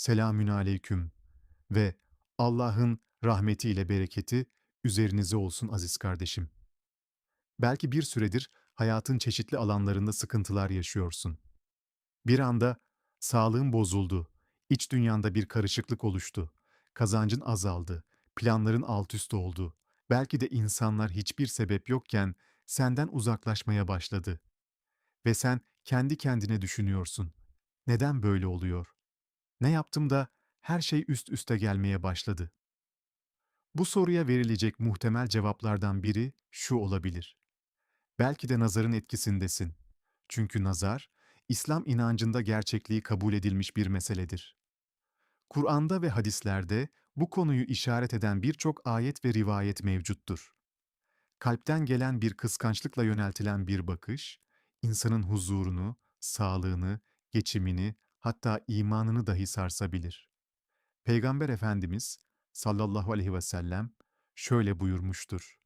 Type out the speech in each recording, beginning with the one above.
selamün aleyküm ve Allah'ın rahmetiyle bereketi üzerinize olsun aziz kardeşim. Belki bir süredir hayatın çeşitli alanlarında sıkıntılar yaşıyorsun. Bir anda sağlığın bozuldu, iç dünyanda bir karışıklık oluştu, kazancın azaldı, planların alt üst oldu. Belki de insanlar hiçbir sebep yokken senden uzaklaşmaya başladı. Ve sen kendi kendine düşünüyorsun. Neden böyle oluyor? Ne yaptım da her şey üst üste gelmeye başladı? Bu soruya verilecek muhtemel cevaplardan biri şu olabilir. Belki de nazarın etkisindesin. Çünkü nazar, İslam inancında gerçekliği kabul edilmiş bir meseledir. Kur'an'da ve hadislerde bu konuyu işaret eden birçok ayet ve rivayet mevcuttur. Kalpten gelen bir kıskançlıkla yöneltilen bir bakış, insanın huzurunu, sağlığını, geçimini, hatta imanını dahi sarsabilir. Peygamber Efendimiz sallallahu aleyhi ve sellem şöyle buyurmuştur.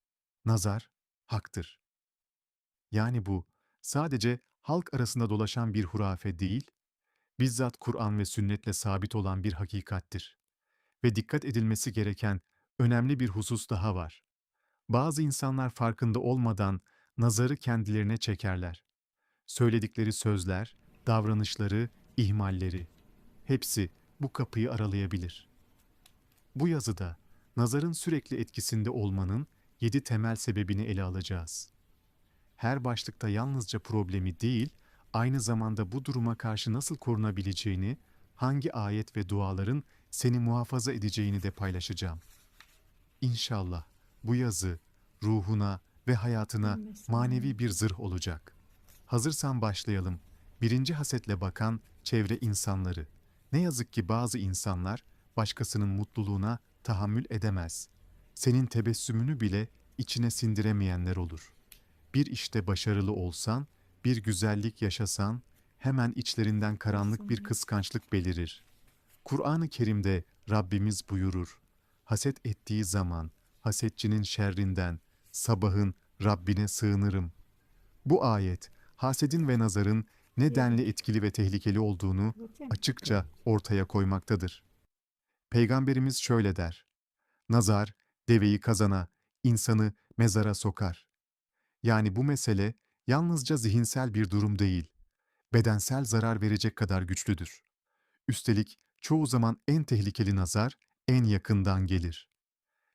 Nazar haktır. Yani bu sadece halk arasında dolaşan bir hurafe değil, bizzat Kur'an ve sünnetle sabit olan bir hakikattir. Ve dikkat edilmesi gereken önemli bir husus daha var. Bazı insanlar farkında olmadan nazarı kendilerine çekerler. Söyledikleri sözler, davranışları, ihmalleri hepsi bu kapıyı aralayabilir. Bu yazıda nazarın sürekli etkisinde olmanın yedi temel sebebini ele alacağız. Her başlıkta yalnızca problemi değil, aynı zamanda bu duruma karşı nasıl korunabileceğini, hangi ayet ve duaların seni muhafaza edeceğini de paylaşacağım. İnşallah bu yazı ruhuna ve hayatına manevi bir zırh olacak. Hazırsan başlayalım. Birinci hasetle bakan çevre insanları. Ne yazık ki bazı insanlar başkasının mutluluğuna tahammül edemez. Senin tebessümünü bile içine sindiremeyenler olur. Bir işte başarılı olsan, bir güzellik yaşasan, hemen içlerinden karanlık bir kıskançlık belirir. Kur'an-ı Kerim'de Rabbimiz buyurur, haset ettiği zaman hasetçinin şerrinden sabahın Rabbine sığınırım. Bu ayet, hasedin ve nazarın ne denli etkili ve tehlikeli olduğunu açıkça ortaya koymaktadır. Peygamberimiz şöyle der, Nazar, deveyi kazana, insanı mezara sokar. Yani bu mesele yalnızca zihinsel bir durum değil, bedensel zarar verecek kadar güçlüdür. Üstelik çoğu zaman en tehlikeli nazar en yakından gelir.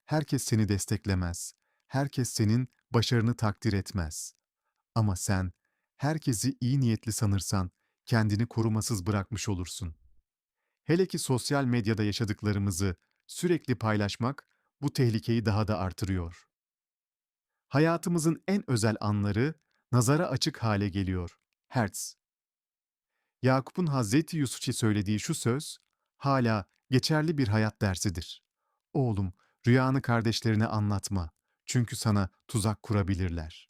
Herkes seni desteklemez, herkes senin başarını takdir etmez. Ama sen herkesi iyi niyetli sanırsan kendini korumasız bırakmış olursun. Hele ki sosyal medyada yaşadıklarımızı sürekli paylaşmak bu tehlikeyi daha da artırıyor. Hayatımızın en özel anları nazara açık hale geliyor. Hertz. Yakup'un Hazreti Yusuf'a söylediği şu söz hala geçerli bir hayat dersidir. Oğlum, rüyanı kardeşlerine anlatma. Çünkü sana tuzak kurabilirler.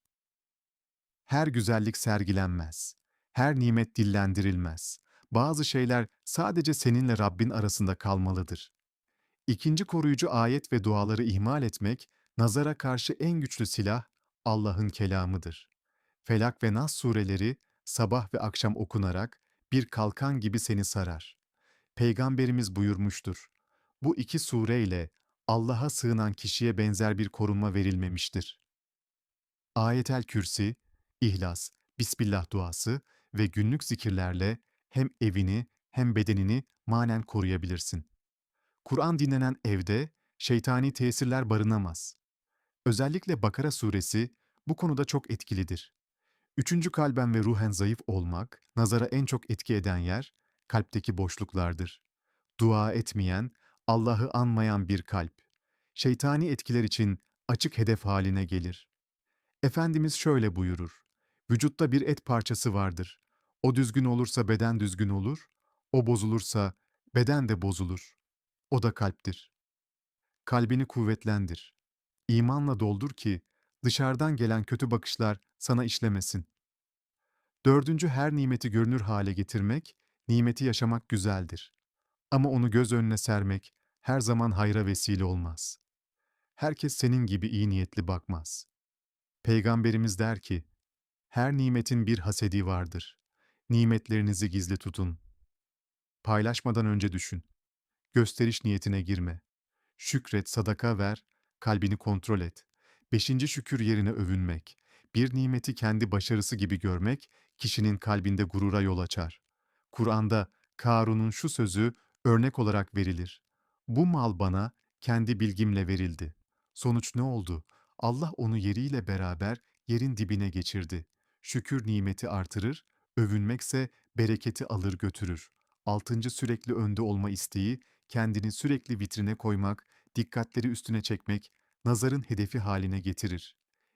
Her güzellik sergilenmez. Her nimet dillendirilmez. Bazı şeyler sadece seninle Rabbin arasında kalmalıdır. İkinci koruyucu ayet ve duaları ihmal etmek, nazara karşı en güçlü silah Allah'ın kelamıdır. Felak ve Nas sureleri sabah ve akşam okunarak bir kalkan gibi seni sarar. Peygamberimiz buyurmuştur. Bu iki sureyle Allah'a sığınan kişiye benzer bir korunma verilmemiştir. Ayetel Kürsi, İhlas, Bismillah duası ve günlük zikirlerle hem evini hem bedenini manen koruyabilirsin. Kur'an dinlenen evde şeytani tesirler barınamaz. Özellikle Bakara suresi bu konuda çok etkilidir. Üçüncü kalben ve ruhen zayıf olmak, nazara en çok etki eden yer, kalpteki boşluklardır. Dua etmeyen, Allah'ı anmayan bir kalp, şeytani etkiler için açık hedef haline gelir. Efendimiz şöyle buyurur, vücutta bir et parçası vardır. O düzgün olursa beden düzgün olur, o bozulursa beden de bozulur. O da kalptir. Kalbini kuvvetlendir. İmanla doldur ki dışarıdan gelen kötü bakışlar sana işlemesin. Dördüncü her nimeti görünür hale getirmek, nimeti yaşamak güzeldir. Ama onu göz önüne sermek her zaman hayra vesile olmaz. Herkes senin gibi iyi niyetli bakmaz. Peygamberimiz der ki, her nimetin bir hasedi vardır. Nimetlerinizi gizli tutun. Paylaşmadan önce düşün. gösteriş niyetine girme. Şükret, sadaka ver, kalbini kontrol et. Beşinci şükür yerine övünmek. Bir nimeti kendi başarısı gibi görmek, kişinin kalbinde gurura yol açar. Kur'an'da Karun'un şu sözü örnek olarak verilir. Bu mal bana kendi bilgimle verildi. Sonuç ne oldu? Allah onu yeriyle beraber yerin dibine geçirdi. Şükür nimeti artırır, övünmekse bereketi alır götürür. Altıncı sürekli önde olma isteği, kendini sürekli vitrine koymak, dikkatleri üstüne çekmek, nazarın hedefi haline getirir.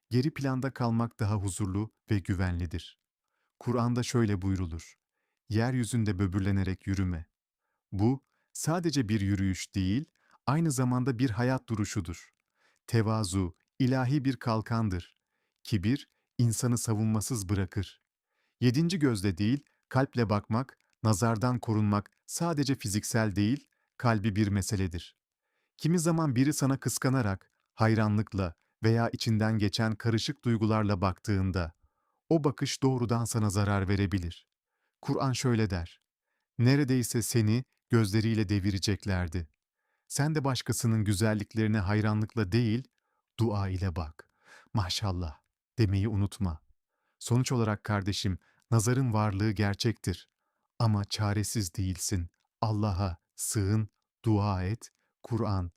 Geri planda kalmak daha huzurlu ve güvenlidir. Kur'an'da şöyle buyrulur. Yeryüzünde böbürlenerek yürüme. Bu sadece bir yürüyüş değil, aynı zamanda bir hayat duruşudur. Tevazu ilahi bir kalkandır. Kibir insanı savunmasız bırakır. Yedinci gözle değil, kalple bakmak, nazardan korunmak sadece fiziksel değil, kalbi bir meseledir. Kimi zaman biri sana kıskanarak, hayranlıkla veya içinden geçen karışık duygularla baktığında, o bakış doğrudan sana zarar verebilir. Kur'an şöyle der, neredeyse seni gözleriyle devireceklerdi. Sen de başkasının güzelliklerine hayranlıkla değil, dua ile bak. Maşallah demeyi unutma. Sonuç olarak kardeşim, nazarın varlığı gerçektir. Ama çaresiz değilsin. Allah'a sığın, dua et, Kur'an,